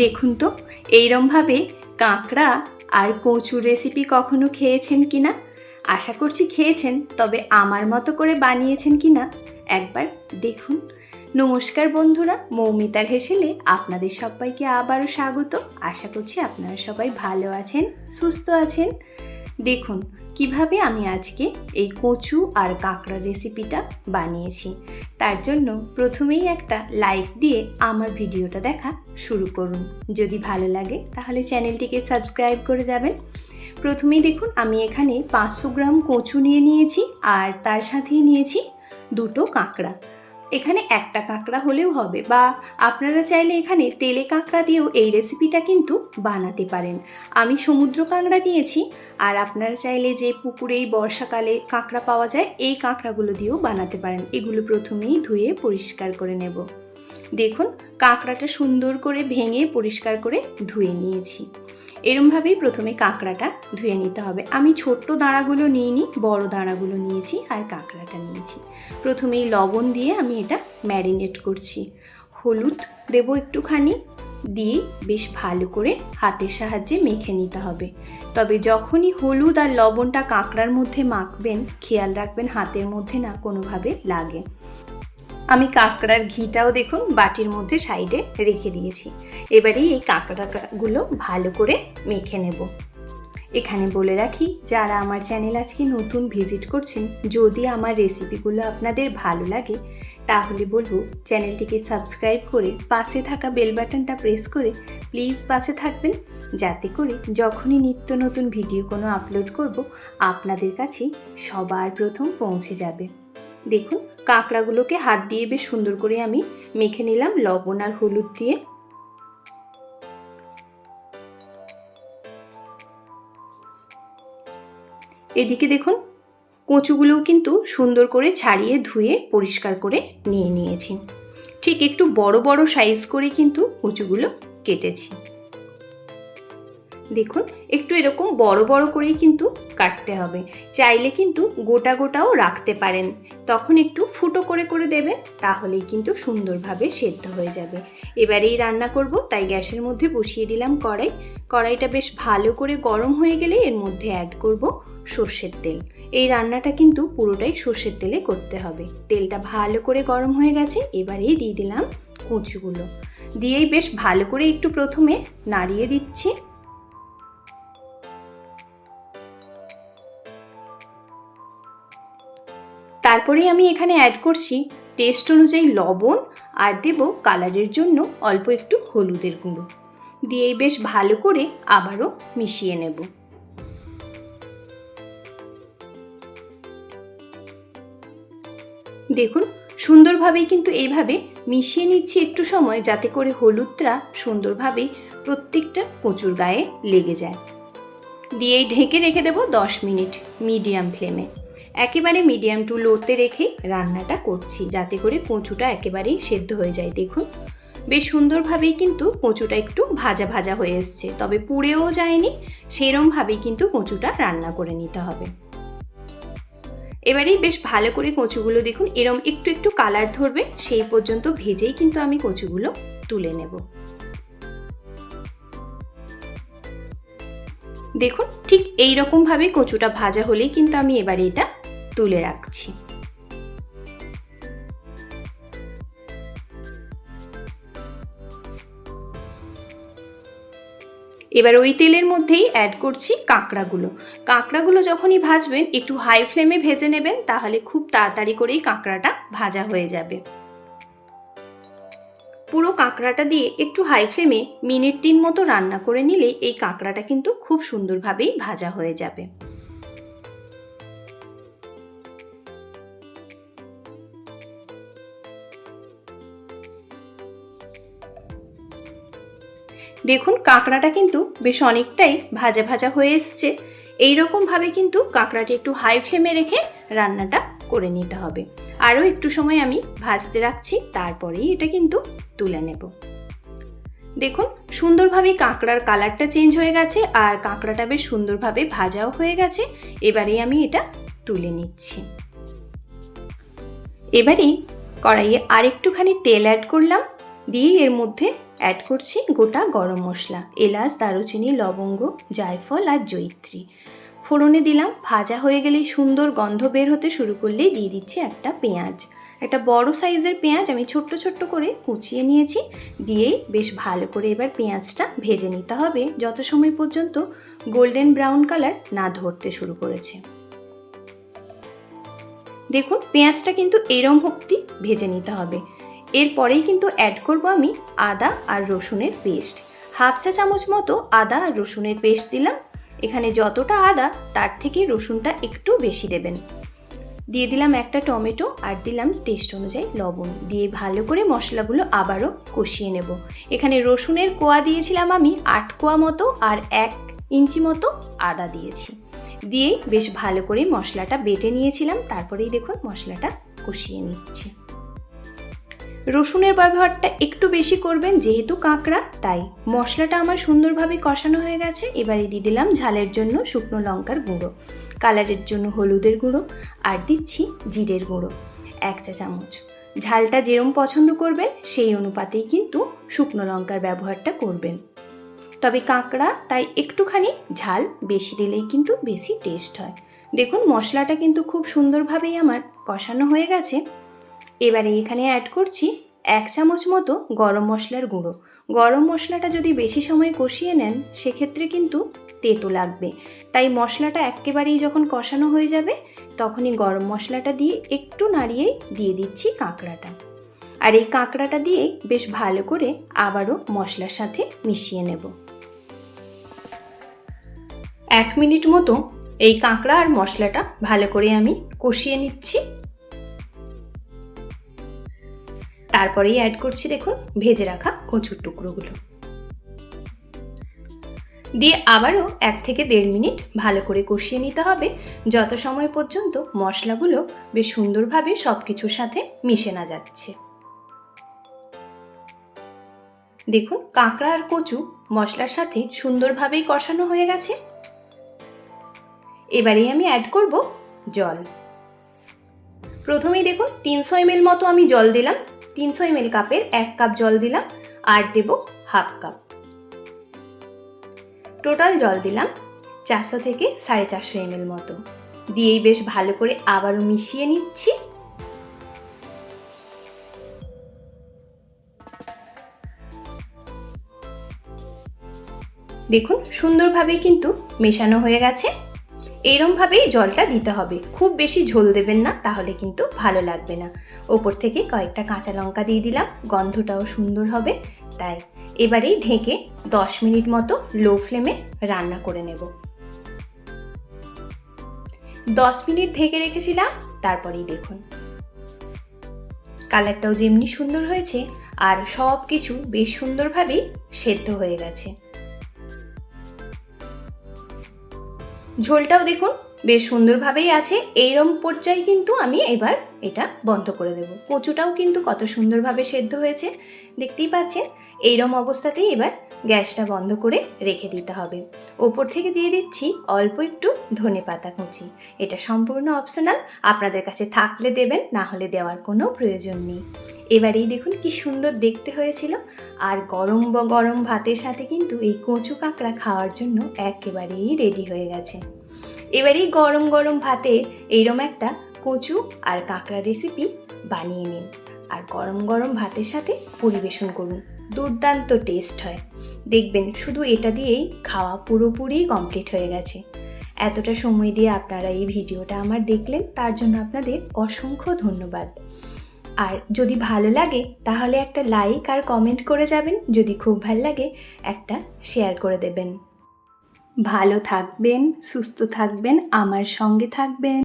দেখুন তো, এইরমভাবে কাঁকড়া আর কচুর রেসিপি কখনো খেয়েছেন কি না? আশা করছি খেয়েছেন, তবে আমার মতো করে বানিয়েছেন কি না? একবার দেখুন। নমস্কার বন্ধুরা, মৌমিতার হেসেলে আপনাদের সবাইকে আবারও স্বাগত। আশা করছি আপনারা সবাই ভালো আছেন, সুস্থ আছেন। দেখুন, কীভাবে আমি আজকে এই কচু আর কাঁকড়া রেসিপিটা বানিয়েছি। তার জন্য প্রথমেই একটা লাইক দিয়ে আমার ভিডিওটা দেখা শুরু করুন। যদি ভালো লাগে, তাহলে চ্যানেলটিকে সাবস্ক্রাইব করে যাবেন। প্রথমেই দেখুন, আমি এখানে পাঁচশো গ্রাম কচু নিয়ে নিয়েছি আর তার সাথেই নিয়েছি দুটো কাঁকড়া। এখানে একটা কাঁকড়া হলেও হবে বা আপনারা চাইলে এখানে তেলে কাঁকড়া দিয়েও এই রেসিপিটা কিন্তু বানাতে পারেন। আমি সমুদ্র কাঁকড়া নিয়েছি আর আপনারা চাইলে যে পুকুরেই বর্ষাকালে কাঁকড়া পাওয়া যায়, এই কাঁকড়াগুলো দিয়েও বানাতে পারেন। এগুলো প্রথমেই ধুয়ে পরিষ্কার করে নেব। দেখুন, কাঁকড়াটা সুন্দর করে ভেঙে পরিষ্কার করে ধুয়ে নিয়েছি। এরমভাবেই প্রথমে কাঁকড়াটা ধুয়ে নিতে হবে। আমি ছোট্ট দাঁড়াগুলো নিইনি, বড় দাঁড়াগুলো নিয়েছি আর কাঁকড়াটা নিয়েছি। প্রথমেই লবণ দিয়ে আমি এটা ম্যারিনেট করছি। হলুদ দেব একটুখানি, দিয়ে বেশ ভালো করে হাতের সাহায্যে মেখে নিতে হবে। তবে যখনই হলুদ আর লবণটা কাঁকড়ার মধ্যে মাখবেন, খেয়াল রাখবেন হাতের মধ্যে না কোনোভাবে লাগে। আমি কাঁকড়ার ঘিটাও দেখুন বাটির মধ্যে সাইডে রেখে দিয়েছি। এবারে এই কাঁকড়াগুলো ভালো করে মেখে নেব। এখানে বলে রাখি, যারা আমার চ্যানেল আজকে নতুন ভিজিট করছেন, যদি আমার রেসিপিগুলো আপনাদের ভালো লাগে, তাহলে বলব চ্যানেলটিকে সাবস্ক্রাইব করে পাশে থাকা বেল বাটনটা প্রেস করে প্লিজ পাশে থাকবেন, যাতে করে যখনই নিত্য নতুন ভিডিও কোনো আপলোড করব, আপনাদের কাছে সবার প্রথম পৌঁছে যাবে। দেখুন কাঁকড়াগুলোকে হাত দিয়ে বেশ সুন্দর করে আমি মেখে নিলাম, লবণ আর হলুদ দিয়ে। এদিকে দেখুন, কচুগুলোও কিন্তু সুন্দর করে ছাড়িয়ে ধুয়ে পরিষ্কার করে নিয়ে নিয়েছি। ঠিক একটু বড় বড় সাইজ করে কিন্তু কচুগুলো কেটেছি। দেখুন, একটু এরকম বড় বড় করেই কিন্তু কাটতে হবে। চাইলে কিন্তু গোটা গোটাও রাখতে পারেন। তখন একটু ফুটো করে করে দেবেন, তাহলেই কিন্তু সুন্দরভাবে সেদ্ধ হয়ে যাবে। এবারেই রান্না করব, তাই গ্যাসের মধ্যে বসিয়ে দিলাম কড়াই। কড়াইটা বেশ ভালো করে গরম হয়ে গেলে এর মধ্যে অ্যাড করব সর্ষের তেল। এই রান্নাটা কিন্তু পুরোটাই সর্ষের তেলে করতে হবে। তেলটা ভালো করে গরম হয়ে গেছে, এবারেই দিয়ে দিলাম কচুগুলো। দিয়েই বেশ ভালো করে একটু প্রথমে নাড়িয়ে দিচ্ছি। তারপরেই আমি এখানে অ্যাড করছি টেস্ট অনুযায়ী লবণ আর দেব কালারের জন্য অল্প একটু হলুদের গুঁড়ো। দিয়েই বেশ ভালো করে আবারও মিশিয়ে নেব। দেখুন, সুন্দরভাবেই কিন্তু এইভাবে মিশিয়ে নিচ্ছি একটু সময় যাতে করে হলুদটা সুন্দরভাবে প্রত্যেকটা কচুর গায়ে লেগে যায়। দিয়েই ঢেকে রেখে দেবো দশ মিনিট মিডিয়াম ফ্লেমে। একেবারে মিডিয়াম টু লোতে রেখে রান্নাটা করছি, যাতে করে কচুটা একেবারেই সেদ্ধ হয়ে যায়। দেখুন, বেশ সুন্দরভাবেই কিন্তু কচুটা একটু ভাজা ভাজা হয়ে এসছে, তবে পুড়েও যায়নি, সেরমভাবেই কিন্তু কচুটা রান্না করে নিতে হবে। এবারেই বেশ ভালো করে কচুগুলো দেখুন, এরম একটু একটু কালার ধরবে, সেই পর্যন্ত ভেজেই কিন্তু আমি কচুগুলো তুলে নেব। দেখুন, ঠিক এই রকমভাবে কচুটা ভাজা হলেই কিন্তু আমি এবারে এটা তুলে রাখছি। এবার ওই তেলের মধ্যেই অ্যাড করছি কাঁকড়াগুলো। কাঁকড়াগুলো যখনই ভাজবেন, একটু হাই ফ্লেমে ভেজে নেবেন, তাহলে খুব তাড়াতাড়ি করেই কাঁকড়াটা ভাজা হয়ে যাবে। পুরো কাঁকড়াটা দিয়ে একটু হাই ফ্লেমে মিনিট তিন মতো রান্না করে নিলে এই কাঁকড়াটা কিন্তু খুব সুন্দরভাবেই ভাজা হয়ে যাবে। দেখুন কাঁকড়াটা কিন্তু বেশ অনেকটাই ভাজা ভাজা হয়ে এসছে। এইরকমভাবে কিন্তু কাঁকড়াটি একটু হাই ফ্লেমে রেখে রান্নাটা করে নিতে হবে। আরও একটু সময় আমি ভাজতে রাখছি, তারপরেই এটা কিন্তু তুলে নেব। দেখুন সুন্দরভাবে কাঁকড়ার কালারটা চেঞ্জ হয়ে গেছে আর কাঁকড়াটা বেশ সুন্দরভাবে ভাজাও হয়ে গেছে। এবারেই আমি এটা তুলে নিচ্ছি। এবারে কড়াইয়ে আরেকটুখানি তেল অ্যাড করলাম। দিয়ে এর মধ্যে অ্যাড করছি গোটা গরম মশলা, এলাচ, দারুচিনি, লবঙ্গ, জায়ফল আর জয়িত্রী। ফোড়নে দিলাম, ভাজা হয়ে গেলেই সুন্দর গন্ধ বের হতে শুরু করলেই দিয়ে দিচ্ছি একটা পেঁয়াজ। একটা বড় সাইজের পেঁয়াজ আমি ছোট্ট ছোট্ট করে কুচিয়ে নিয়েছি, দিয়েই বেশ ভালো করে এবার পেঁয়াজটা ভেজে নিতে হবে, যত সময় পর্যন্ত গোল্ডেন ব্রাউন কালার না ধরতে শুরু করেছে। দেখুন, পেঁয়াজটা কিন্তু এরম ভক্তি ভেজে নিতে হবে। এরপরেই কিন্তু অ্যাড করব আমি আদা আর রসুনের পেস্ট হাফ চা চামচ মতো আদা আর রসুনের পেস্ট দিলাম। এখানে যতটা আদা, তার থেকে রসুনটা একটু বেশি দেবেন। দিয়ে দিলাম একটা টমেটো আর দিলাম টেস্ট অনুযায়ী লবণ। দিয়ে ভালো করে মশলাগুলো আবারও কষিয়ে নেব। এখানে রসুনের কোয়া দিয়েছিলাম আমি আট কোয়া মতো আর এক ইঞ্চি মতো আদা দিয়েছি। দিয়ে বেশ ভালো করে মশলাটা বেটে নিয়েছিলাম। তারপরেই দেখুন মশলাটা কষিয়ে নিচ্ছি। রসুনের ব্যবহারটা একটু বেশি করবেন, যেহেতু কাঁকড়া, তাই। মশলাটা আমার সুন্দরভাবে কষানো হয়ে গেছে, এবারে দিয়ে দিলাম ঝালের জন্য শুকনো লঙ্কার গুঁড়ো। কালারের জন্য হলুদের গুঁড়ো, আর দিচ্ছি জিরের গুঁড়ো, এক চা চামচ। ঝালটা যেরম পছন্দ করবেন, সেই অনুপাতেই কিন্তু শুকনো লঙ্কার ব্যবহারটা করবেন। তবে কাঁকড়া, তাই একটুখানি ঝাল বেশি দিলেই কিন্তু বেশি টেস্ট হয়। দেখুন, মশলাটা কিন্তু খুব সুন্দরভাবেই আমার কষানো হয়ে গেছে। এবারে এখানে অ্যাড করছি এক চামচ মতো গরম মশলার গুঁড়ো। গরম মশলাটা যদি বেশি সময় কষিয়ে নেন, সেক্ষেত্রে কিন্তু তেতো লাগবে। তাই মশলাটা একেবারেই যখন কষানো হয়ে যাবে, তখনই গরম মশলাটা দিয়ে একটু নাড়িয়েই দিয়ে দিচ্ছি কাঁকড়াটা। আর এই কাঁকড়াটা দিয়ে বেশ ভালো করে আবারও মশলার সাথে মিশিয়ে নেব। এক মিনিট মতো এই কাঁকড়া আর মশলাটা ভালো করে আমি কষিয়ে নিচ্ছি। তারপরেই অ্যাড করছি দেখুন, ভেজে রাখা কচুর টুকরোগুলো। দিয়ে আবারও এক থেকে দেড় মিনিট ভালো করে কষিয়ে নিতে হবে। যত সময় পর্যন্ত মশলাগুলো বেশ সুন্দরভাবে সব কিছুর সাথে মিশে না যাচ্ছে। দেখুন, কাঁকড়া আর কচু মশলার সাথে সুন্দরভাবেই কষানো হয়ে গেছে। এবারেই আমি অ্যাড করব জল। প্রথমেই দেখুন, তিনশো এমএল মতো আমি জল দিলাম। তিনশো এমএল কাপের এক কাপ জল দিলাম, আর দেব হাফ কাপ। টোটাল জল দিলাম চারশো থেকে সাড়ে চারশো এমএল মতো। দিয়েই বেশ ভালো করে আবারও মিশিয়ে নিচ্ছি। দেখুন, সুন্দরভাবেই কিন্তু মেশানো হয়ে গেছে। এইরমভাবেই জলটা দিতে হবে। খুব বেশি ঝোল দেবেন না, তাহলে কিন্তু ভালো লাগবে না। ওপর থেকে কয়েকটা কাঁচা লঙ্কা দিয়ে দিলাম, গন্ধটাও সুন্দর হবে। তাই এবারেই ঢেকে দশ মিনিট মতো লো ফ্লেমে রান্না করে নেব। দশ মিনিট ঢেকে রেখেছিলাম, তারপরেই দেখুন। কালারটাও যেমনি সুন্দর হয়েছে, আর সব কিছু বেশ সুন্দরভাবেই সেদ্ধ হয়ে গেছে। ঝোলটাও দেখুন, বেশ সুন্দরভাবেই আছে। এইরম পর্যায়ে কিন্তু আমি এবার এটা বন্ধ করে দেব। কচুটাও কিন্তু কত সুন্দরভাবে সেদ্ধ হয়েছে, দেখতেই পাচ্ছেন? এইরম অবস্থাতেই এবার গ্যাসটা বন্ধ করে রেখে দিতে হবে। ওপর থেকে দিয়ে দিচ্ছি অল্প একটু ধনে পাতা কুচি। এটা সম্পূর্ণ অপশনাল, আপনাদের কাছে থাকলে দেবেন, না হলে দেওয়ার কোনো প্রয়োজন নেই। এবারেই দেখুন কি সুন্দর দেখতে হয়েছিল। আর গরম গরম ভাতের সাথে কিন্তু এই কচু কাঁকড়া খাওয়ার জন্য একেবারেই রেডি হয়ে গেছে। এবারেই গরম গরম ভাতে এইরম একটা কচু আর কাঁকড়া রেসিপি বানিয়ে নিন। আর গরম গরম ভাতের সাথে পরিবেশন করুন। দুর্দান্ত টেস্ট হয়। দেখবেন শুধু এটা দিয়েই খাওয়া পুরোপুরি কমপ্লিট হয়ে গেছে। এতটা সময় দিয়ে আপনারা এই ভিডিওটা আমার দেখলেন, তার জন্য আপনাদের অসংখ্য ধন্যবাদ। আর যদি ভালো লাগে, তাহলে একটা লাইক আর কমেন্ট করে যাবেন। যদি খুব ভালো লাগে, একটা শেয়ার করে দেবেন। ভালো থাকবেন সুস্থ থাকবেন আমার সঙ্গে থাকবেন।